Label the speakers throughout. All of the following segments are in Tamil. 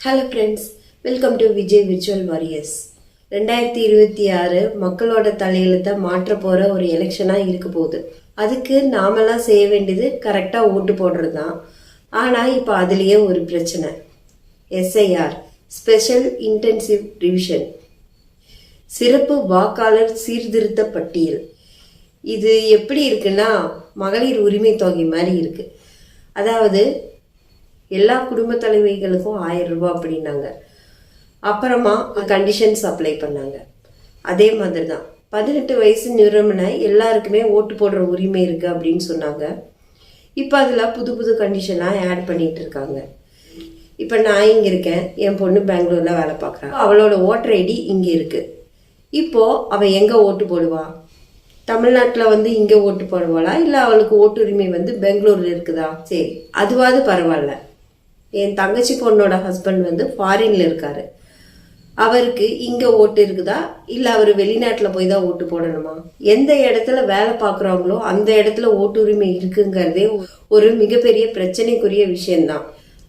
Speaker 1: Hello friends welcome to Vijay virtual warriors ரெண்டாயிரத்தி இருபத்தி ஆறு மக்களோட தலையெழுத்தை மாற்ற போகிற ஒரு எலெக்ஷனாக இருக்க போகுது. அதுக்கு நாமெல்லாம் செய்ய வேண்டியது கரெக்டாக ஓட்டு போடுறது தான் ஆனால் இப்போ அதுலேயே ஒரு பிரச்சனை. எஸ்ஐஆர் ஸ்பெஷல் இன்டென்சிவ் ரிவிஷன் சிறப்பு வாக்காளர் சீர்திருத்த பட்டியல். இது எப்படி இருக்குன்னா மகளிர் உரிமை தொகை மாதிரி இருக்குது அதாவது எல்லா குடும்ப தலைவிகளுக்கும் ஆயிரம் ரூபாய் அப்படின்னாங்க. அப்புறமா கண்டிஷன்ஸ் அப்ளை பண்ணாங்க. அதே மாதிரி தான் பதினெட்டு வயசு நிரம்பின எல்லாருக்குமே ஓட்டு போடுற உரிமை இருக்கு அப்படின்னு சொன்னாங்க. இப்போ அதில் புது புது கண்டிஷனாக ஆட் பண்ணிகிட்டு இருக்காங்க. இப்போ நான் இங்கே இருக்கேன். என் பொண்ணு பெங்களூரில் வேலை பார்க்குறேன் அவளோட ஓட்டர் ஐடி இங்கே இருக்குது இப்போது அவள் எங்கே ஓட்டு போடுவா? தமிழ்நாட்டில் வந்து இங்கே ஓட்டு போடுவாளா? இல்லை அவளுக்கு ஓட்டுரிமை வந்து பெங்களூரில் இருக்குதா? சரி அதுவாது பரவாயில்ல. என் தங்கச்சி பொண்ணோட ஹஸ்பண்ட் வந்து ஃபாரின்ல இருக்காரு. அவருக்கு இங்கே ஓட்டு இருக்குதா? இல்லை அவர் வெளிநாட்டில் போய் தான் ஓட்டு போடணுமா? எந்த இடத்துல வேலை பார்க்குறாங்களோ அந்த இடத்துல ஓட்டு உரிமை இருக்குங்கிறதே ஒரு மிகப்பெரிய பிரச்சனைக்குரிய விஷயம்தான்.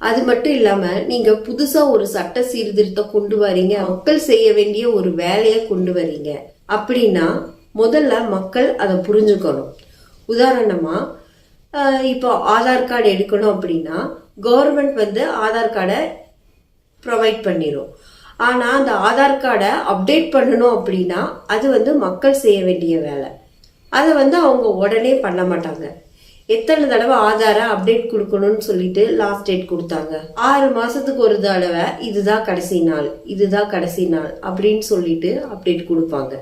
Speaker 1: அது மட்டும் இல்லாமல் நீங்கள் புதுசாக ஒரு சட்ட சீர்திருத்தம் கொண்டு வரீங்க. மக்கள் செய்ய வேண்டிய ஒரு வேலையை கொண்டு வரீங்க. அப்படின்னா முதல்ல மக்கள் அதை புரிஞ்சுக்கணும். உதாரணமாக இப்போ ஆதார் கார்டு எடுக்கணும் அப்படின்னா கவர்மெண்ட் வந்து ஆதார் கார்டை ப்ரொவைட் பண்ணிடும் ஆனால் அந்த ஆதார் கார்டை அப்டேட் பண்ணணும் அப்படின்னா அது வந்து மக்கள் செய்ய வேண்டிய வேலை. அதை வந்து அவங்க உடனே பண்ண மாட்டாங்க. எத்தனை தடவை ஆதாரை அப்டேட் கொடுக்கணும்னு சொல்லிட்டு லாஸ்ட் டேட் கொடுத்தாங்க. ஆறு மாதத்துக்கு ஒரு தடவை இதுதான் கடைசி நாள் இதுதான் கடைசி நாள் அப்படின்னு சொல்லிட்டு அப்டேட் கொடுப்பாங்க.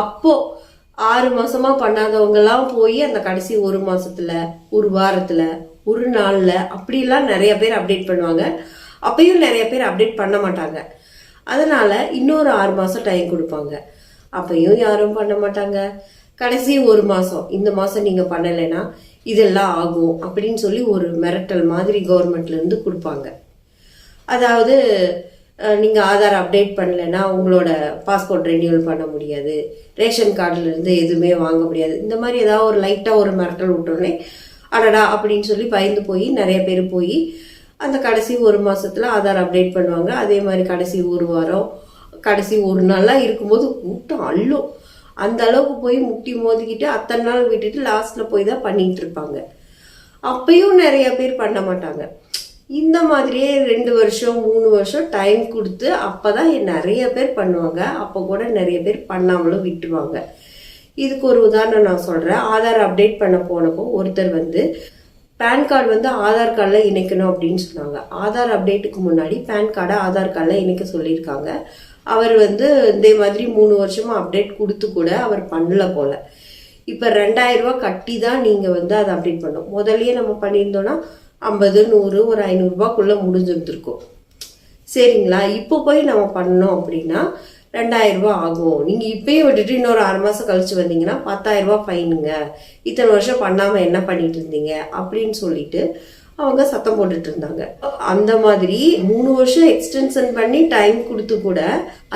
Speaker 1: அப்போது ஆறு மாசமா பண்ணாதவங்கலாம் போய் அந்த கடைசி ஒரு மாசத்துல ஒரு வாரத்துல ஒரு நாள்ல அப்படிலாம் நிறைய பேர் அப்டேட் பண்ணுவாங்க. அப்பயும் நிறைய பேர் அப்டேட் பண்ண மாட்டாங்க. அதனால இன்னொரு ஆறு மாசம் டைம் கொடுப்பாங்க. அப்பயும் யாரும் பண்ண மாட்டாங்க. கடைசி ஒரு மாசம் இந்த மாசம் நீங்க பண்ணலைன்னா இதெல்லாம் ஆகும் அப்படின்னு சொல்லி ஒரு மிரட்டல் மாதிரி கவர்மெண்ட்ல இருந்து கொடுப்பாங்க. அதாவது நீங்கள் ஆதார் அப்டேட் பண்ணலைன்னா உங்களோட பாஸ்போர்ட் ரெனியூவல் பண்ண முடியாது. ரேஷன் கார்டுலேருந்து எதுவுமே வாங்க முடியாது. இந்த மாதிரி ஏதாவது ஒரு லைட்டாக ஒரு மிரட்டல் விட்டோடனே அடடா அப்படின்னு சொல்லி பயந்து போய் நிறைய பேர் போய் அந்த கடைசி ஒரு மாதத்தில் ஆதார் அப்டேட் பண்ணுவாங்க. அதே மாதிரி கடைசி ஒரு வாரம் கடைசி ஒரு நாளாக இருக்கும்போது கூட்டம் அள்ளும் அந்த அளவுக்கு போய் முட்டி மோதிக்கிட்டு அத்தனை நாள் விட்டுட்டு லாஸ்ட்டில் போய் தான் பண்ணிகிட்டு இருப்பாங்க. அப்பயும் நிறைய பேர் பண்ண மாட்டாங்க. இந்த மாதிரியே ரெண்டு வருஷம் மூணு வருஷம் டைம் கொடுத்து அப்போ தான் நிறைய பேர் பண்ணுவாங்க. அப்போ கூட நிறைய பேர் பண்ணாமலும் விட்டுருவாங்க. இதுக்கு ஒரு உதாரணம் நான் சொல்கிறேன் ஆதார் அப்டேட் பண்ண போனப்போ ஒருத்தர் வந்து பேன் கார்டு வந்து ஆதார் கார்டில் இணைக்கணும் அப்படின்னு சொன்னாங்க. ஆதார் அப்டேட்டுக்கு முன்னாடி பேன் கார்டை ஆதார் கார்டில் இணைக்க சொல்லியிருக்காங்க. அவர் வந்து இதே மாதிரி மூணு வருஷமாக அப்டேட் கொடுத்து கூட அவர் பண்ணல போல். இப்போ ரெண்டாயிரரூவா கட்டி தான் நீங்கள் வந்து அதை அப்டேட் பண்ணணும். முதல்லயே நம்ம பண்ணியிருந்தோன்னா ஐம்பது நூறு ஒரு ஐநூறுரூபாக்குள்ளே முடிஞ்சிருந்துருக்கும். சரிங்களா? இப்போ போய் நம்ம பண்ணோம் அப்படின்னா ரெண்டாயிரம் ரூபாய் ஆகும். நீங்கள் இப்பயே விட்டுட்டு இன்னொரு ஆறு மாதம் கழித்து வந்தீங்கன்னா பத்தாயிரரூபா ஃபைனுங்க. இத்தனை வருஷம் பண்ணாமல் என்ன பண்ணிட்டு இருந்தீங்க? அப்படின்னு சொல்லிட்டு அவங்க சத்தம் போட்டுட்டு இருந்தாங்க. அந்த மாதிரி மூணு வருஷம் எக்ஸ்டென்ஷன் பண்ணி டைம் கொடுத்து கூட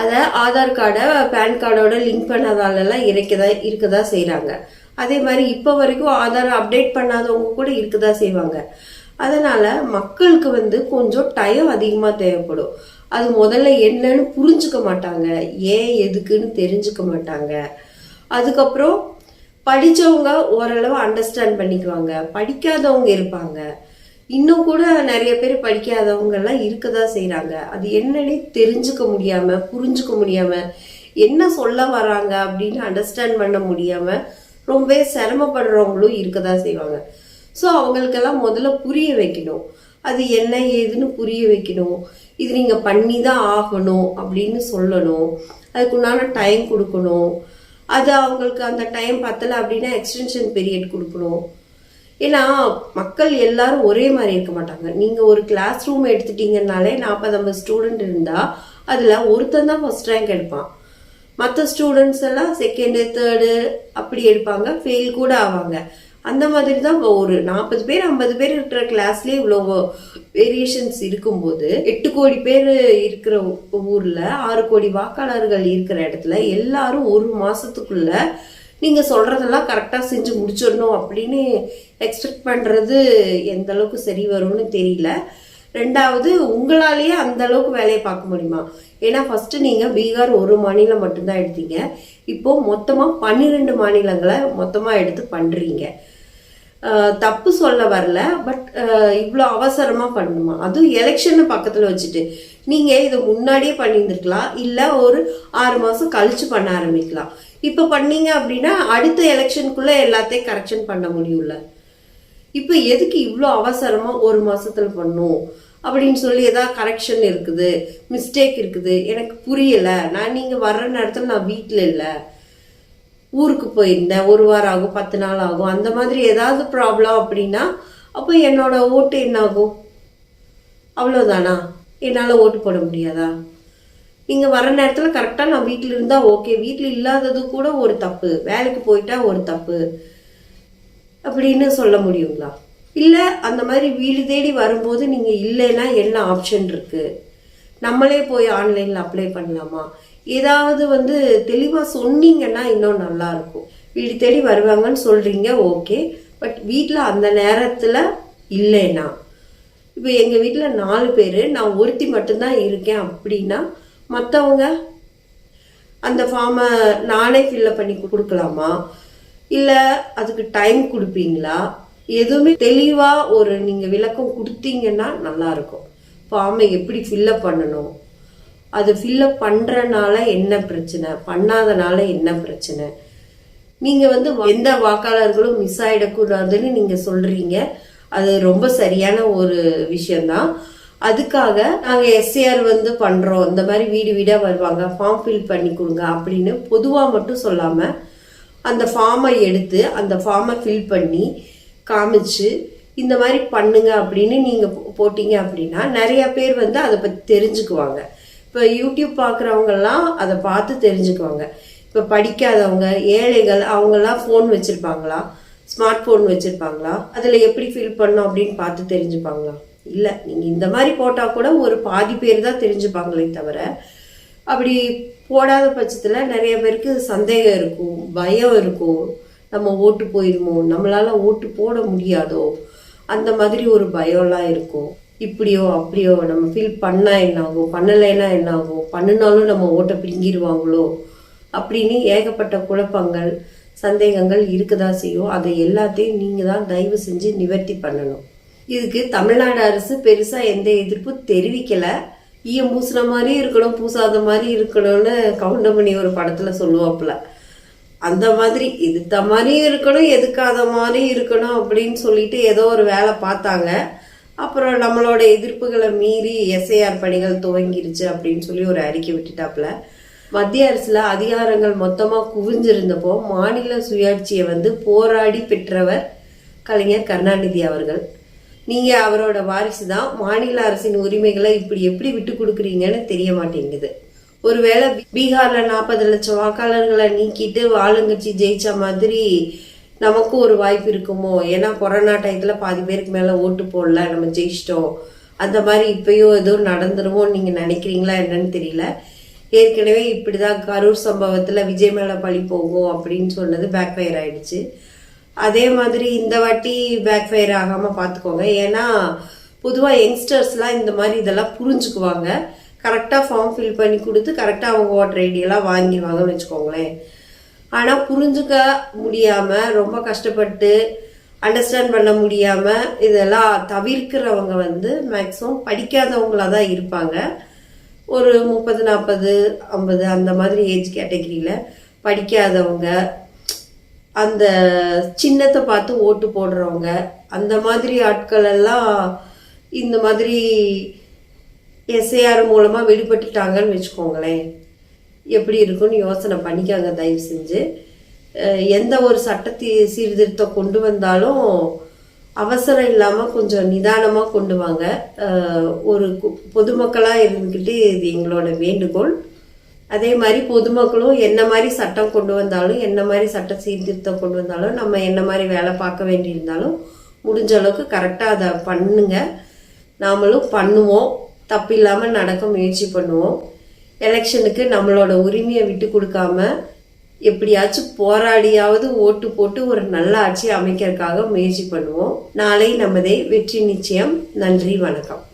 Speaker 1: அதை ஆதார் கார்டை பேன் கார்டோட லிங்க் பண்ணாதாலெல்லாம் இறைக்கதா இருக்கதா செய்கிறாங்க அதே மாதிரி இப்போ வரைக்கும் ஆதார் அப்டேட் பண்ணாதவங்க கூட இருக்கதா செய்வாங்க. அதனால் மக்களுக்கு வந்து கொஞ்சம் டைம் அதிகமாக தேவைப்படும். அது முதல்ல என்னன்னு புரிஞ்சுக்க மாட்டாங்க. ஏன் எதுக்குன்னு தெரிஞ்சுக்க மாட்டாங்க. அதுக்கப்புறம் படித்தவங்க ஓரளவு அண்டர்ஸ்டாண்ட் பண்ணிக்குவாங்க. படிக்காதவங்க இருப்பாங்க. இன்னும் கூட நிறைய பேர் படிக்காதவங்கெல்லாம் இருக்க தான் செய்கிறாங்க அது என்னன்னே தெரிஞ்சுக்க முடியாமல் புரிஞ்சுக்க முடியாமல் என்ன சொல்ல வராங்க அப்படின்னு அண்டர்ஸ்டாண்ட் பண்ண முடியாமல் ரொம்பவே சிரமப்படுறவங்களும் இருக்க தான் செய்வாங்க. ஸோ அவங்களுக்கெல்லாம் முதல்ல புரிய வைக்கணும். அது என்ன ஏதுன்னு புரிய வைக்கணும். இது நீங்கள் பண்ணி தான் ஆகணும் அப்படின்னு சொல்லணும். அதுக்குண்டான டைம் கொடுக்கணும். அது அவங்களுக்கு அந்த டைம் பத்தலை அப்படின்னா எக்ஸ்டென்ஷன் பீரியட் கொடுக்கணும். ஏன்னா மக்கள் எல்லாரும் ஒரே மாதிரி இருக்க மாட்டாங்க. நீங்கள் ஒரு கிளாஸ் ரூம் எடுத்துட்டீங்கன்னாலே நாற்பது ஐம்பது ஸ்டூடெண்ட் இருந்தால் அதில் ஒருத்தன் தான் ஃபர்ஸ்ட் ரேங்க் எடுப்பான். மற்ற ஸ்டூடெண்ட்ஸ் எல்லாம் செகண்டு தேர்டு அப்படி எடுப்பாங்க. ஃபெயில் கூட ஆவாங்க. அந்த மாதிரி தான் இப்போ ஒரு நாற்பது பேர் ஐம்பது பேர் இருக்கிற கிளாஸ்லேயே இவ்வளோ வேரியேஷன்ஸ் இருக்கும்போது எட்டு கோடி பேர் இருக்கிற ஊரில் ஆறு கோடி வாக்காளர்கள் இருக்கிற இடத்துல எல்லாரும் ஒரு மாதத்துக்குள்ள நீங்கள் சொல்கிறதெல்லாம் கரெக்டாக செஞ்சு முடிச்சிடணும் அப்படின்னு எக்ஸ்பெக்ட் பண்ணுறது எந்த அளவுக்கு சரி வரும்னு தெரியல. ரெண்டாவது உங்களாலேயே அந்த அளவுக்கு வேலையை பார்க்க முடியுமா? ஏன்னா ஃபஸ்ட்டு நீங்கள் பீகார் ஒரு மாநிலம் மட்டும்தான் எடுத்தீங்க. இப்போது மொத்தமாக பன்னிரெண்டு மாநிலங்களை மொத்தமாக எடுத்து பண்ணுறீங்க தப்பு சொல்ல வரல பட் இவ்வளோ அவசரமாக பண்ணணுமா அதுவும் எலெக்ஷனை பக்கத்தில் வச்சுட்டு. நீங்கள் இதை முன்னாடியே பண்ணியிருந்துருக்கலாம் இல்லை ஒரு ஆறு மாதம் கழித்து பண்ண ஆரம்பிக்கலாம். இப்போ பண்ணீங்க அப்படின்னா அடுத்த எலெக்ஷனுக்குள்ளே எல்லாத்தையும் கரெக்ஷன் பண்ண முடியும்ல. இப்போ எதுக்கு இவ்வளோ அவசரமாக ஒரு மாதத்தில் பண்ணும் அப்படின்னு சொல்லி ஏதாவது கரெக்ஷன் இருக்குது மிஸ்டேக் இருக்குது எனக்கு புரியலை. நான் நீங்கள் வர்ற நேரத்தில் நான் வீட்டில் இல்லை. ஊருக்கு போயிருந்தேன். ஒரு வாரம் ஆகும் பத்து நாள் ஆகும். அந்த மாதிரி ஏதாவது ப்ராப்ளம் அப்படின்னா அப்போ என்னோட ஓட்டு என்ன ஆகும் அவ்வளோதானா என்னால் ஓட்டு போட முடியாதா? நீங்கள் வர நேரத்தில் கரெக்டாக நான் வீட்டில் இருந்தால் ஓகே வீட்டில் இல்லாதது கூட ஒரு தப்பு. வேலைக்கு போயிட்டா ஒரு தப்பு. அப்படின்னு சொல்ல முடியுங்களா? இல்லை அந்த மாதிரி வீடு தேடி வரும்போது நீங்கள் இல்லைன்னா என்ன ஆப்ஷன் இருக்குது நம்மளே போய் ஆன்லைனில் அப்ளை பண்ணலாமா? ஏதாவது வந்து தெளிவாக சொன்னீங்கன்னா இன்னும் நல்லா இருக்கும். வீடு தேடி வருவாங்கன்னு சொல்கிறீங்க ஓகே. பட் வீட்டில் அந்த நேரத்தில் இல்லைன்னா. இப்போ எங்கள் வீட்டில் நாலு பேர் நான் ஒருத்தி மட்டும்தான் இருக்கேன் அப்படின்னா மற்றவங்க அந்த ஃபார்மை நானே ஃபில்லப் பண்ணி கொடுக்கலாமா? இல்லை அதுக்கு டைம் கொடுப்பீங்களா? எதுவுமே தெளிவாக ஒரு நீங்கள் விளக்கம் கொடுத்தீங்கன்னா நல்லாயிருக்கும் ஃபார்மை எப்படி ஃபில்லப் பண்ணணும்? அது ஃபில்லப் பண்ணுறனால என்ன பிரச்சனை? பண்ணாதனால என்ன பிரச்சனை? நீங்கள் வந்து எந்த வாக்காளர்களும் மிஸ் ஆகிடக்கூடாதுன்னு நீங்கள் சொல்கிறீங்க அது ரொம்ப சரியான ஒரு விஷயந்தான் அதுக்காக நாங்கள் எஸ்ஏஆர் வந்து பண்ணுறோம் இந்த மாதிரி வீடு வீடாக வருவாங்க. ஃபார்ம் ஃபில் பண்ணி கொடுங்க அப்படின்னு பொதுவாக மட்டும் சொல்லாமல் அந்த ஃபார்மை எடுத்து அந்த ஃபார்மை ஃபில் பண்ணி காமிச்சு இந்த மாதிரி பண்ணுங்க அப்படின்னு நீங்கள் போட்டீங்க அப்படின்னா நிறையா பேர் வந்து அதை பற்றி தெரிஞ்சுக்குவாங்க. இப்போ யூடியூப் பார்க்குறவங்கெல்லாம் அதை பார்த்து தெரிஞ்சுக்குவாங்க. இப்போ படிக்காதவங்க ஏழைகள் அவங்கெல்லாம் ஃபோன் வச்சுருப்பாங்களா? ஸ்மார்ட் ஃபோன் வச்சுருப்பாங்களா? அதில் எப்படி ஃபில் பண்ணோம் அப்படின்னு பார்த்து தெரிஞ்சுப்பாங்களா? இல்லை நீங்கள் இந்த மாதிரி போட்டால் கூட ஒரு பாதி பேர் தான் தெரிஞ்சுப்பாங்களே தவிர அப்படி போடாத பட்சத்தில் நிறைய பேருக்கு சந்தேகம் இருக்கும் பயம் இருக்கும். நம்ம ஓட்டு போயிடுமோ நம்மளால் ஓட்டு போட முடியாதோ? அந்த மாதிரி ஒரு பயம்லாம் இருக்கும். இப்படியோ அப்படியோ நம்ம ஃபீல் பண்ணால் என்ன ஆகும் பண்ணலைன்னா என்ன ஆகும் பண்ணினாலும் நம்ம ஓட்டை பிடுங்கிடுவாங்களோ அப்படின்னு ஏகப்பட்ட குழப்பங்கள் சந்தேகங்கள் இருக்குதா செய்யும். அதை எல்லாத்தையும் நீங்கள் தான் தயவு செஞ்சு நிவர்த்தி பண்ணணும். இதுக்கு தமிழ்நாடு அரசு பெருசாக எந்த எதிர்ப்பும் தெரிவிக்கலை. ஈயம் பூசுன மாதிரி இருக்கணும் பூசாத மாதிரி இருக்கணும்னு கவுண்டமணி ஒரு படத்தில் சொல்லுவாப்புல. அந்த மாதிரி எதிர்த்த மாதிரியும் இருக்கணும் எதுக்காத மாதிரி இருக்கணும் அப்படின்னு சொல்லிட்டு ஏதோ ஒரு வேலை பார்த்தாங்க. அப்புறம் நம்மளோட எதிர்ப்புகளை மீறி எஸ்ஐஆர் பணிகள் துவங்கிருச்சு அப்படின்னு சொல்லி ஒரு அறிக்கை விட்டுட்டாப்புல. மத்திய அரசுல அதிகாரங்கள் மொத்தமா குவிஞ்சிருந்தப்போ மாநில சுயாட்சியை வந்து போராடி பெற்றவர் கலைஞர் கருணாநிதி அவர்கள். நீங்க அவரோட வாரிசு தான் மாநில அரசின் உரிமைகளை இப்படி எப்படி விட்டு கொடுக்குறீங்கன்னு தெரிய மாட்டேங்குது. ஒருவேளை பீகார்ல நாற்பது லட்சம் வாக்காளர்களை நீக்கிட்டு ஆளுங்கட்சி ஜெயிச்ச மாதிரி நமக்கும் ஒரு வாய்ப்பு இருக்குமோ? ஏன்னா கொரோனா டயத்தில் பாதி பேருக்கு மேலே ஓட்டு போடல நம்ம ஜெயிச்சிட்டோம். அந்த மாதிரி இப்பயும் எதுவும் நடந்துருமோ நீங்கள் நினைக்கிறீங்களா என்னன்னு தெரியல. ஏற்கனவே இப்படி தான் கரூர் சம்பவத்தில் விஜய் மேலே பழி போகும் அப்படின்னு சொன்னது பேக் ஃபயர் ஆயிடுச்சு. அதே மாதிரி இந்த வாட்டி பேக் ஃபயர் ஆகாமல் பார்த்துக்கோங்க ஏன்னா பொதுவாக யங்ஸ்டர்ஸ்லாம் இந்த மாதிரி இதெல்லாம் புரிஞ்சுக்குவாங்க. கரெக்டாக ஃபார்ம் ஃபில் பண்ணி கொடுத்து கரெக்டாக அவங்க ஓட்டர் ஐடியெல்லாம் வாங்கிடுவாங்கன்னு வச்சுக்கோங்களேன். ஆனால் புரிஞ்சுக்க முடியாமல் ரொம்ப கஷ்டப்பட்டு அண்டர்ஸ்டாண்ட் பண்ண முடியாமல் இதெல்லாம் தவிர்க்கிறவங்க வந்து மேக்ஸிமம் படிக்காதவங்களாக தான் இருப்பாங்க. ஒரு முப்பது நாற்பது ஐம்பது அந்த மாதிரி ஏஜ் கேட்டகரியில் படிக்காதவங்க அந்த சின்னத்தை பார்த்து ஓட்டு போடுறவங்க அந்த மாதிரி ஆட்கள் எல்லாம் இந்த மாதிரி எஸ்ஏஆர் மூலமாக வெளிப்பட்டுட்டாங்கன்னு வச்சுக்கோங்களேன். எப்படி இருக்குன்னு யோசனை பண்ணிக்காங்க தயவு செஞ்சு. எந்த ஒரு சட்டத்தை சீர்திருத்தம் கொண்டு வந்தாலும் அவசரம் இல்லாமல் கொஞ்சம் நிதானமாக கொண்டு வாங்க. ஒரு கு- இருந்துக்கிட்டு இது எங்களோட வேண்டுகோள். அதே மாதிரி பொதுமக்களும் என்ன மாதிரி சட்டம் கொண்டு வந்தாலும் என்ன மாதிரி சட்ட சீர்திருத்தம் கொண்டு வந்தாலும் நம்ம என்ன மாதிரி வேலை பார்க்க வேண்டியிருந்தாலும் முடிஞ்ச அளவுக்கு கரெக்டாக அதை பண்ணுங்க. நாமளும் பண்ணுவோம். தப்பு இல்லாமல் நடக்க முயற்சி பண்ணுவோம். எலெக்ஷனுக்கு நம்மளோட உரிமையை விட்டு கொடுக்காம எப்படியாச்சும் போராடியாவது ஓட்டு போட்டு ஒரு நல்ல ஆட்சி அமைக்கிறதுக்காக முயற்சி பண்ணுவோம். நாளை நமதே வெற்றி நிச்சயம். நன்றி வணக்கம்.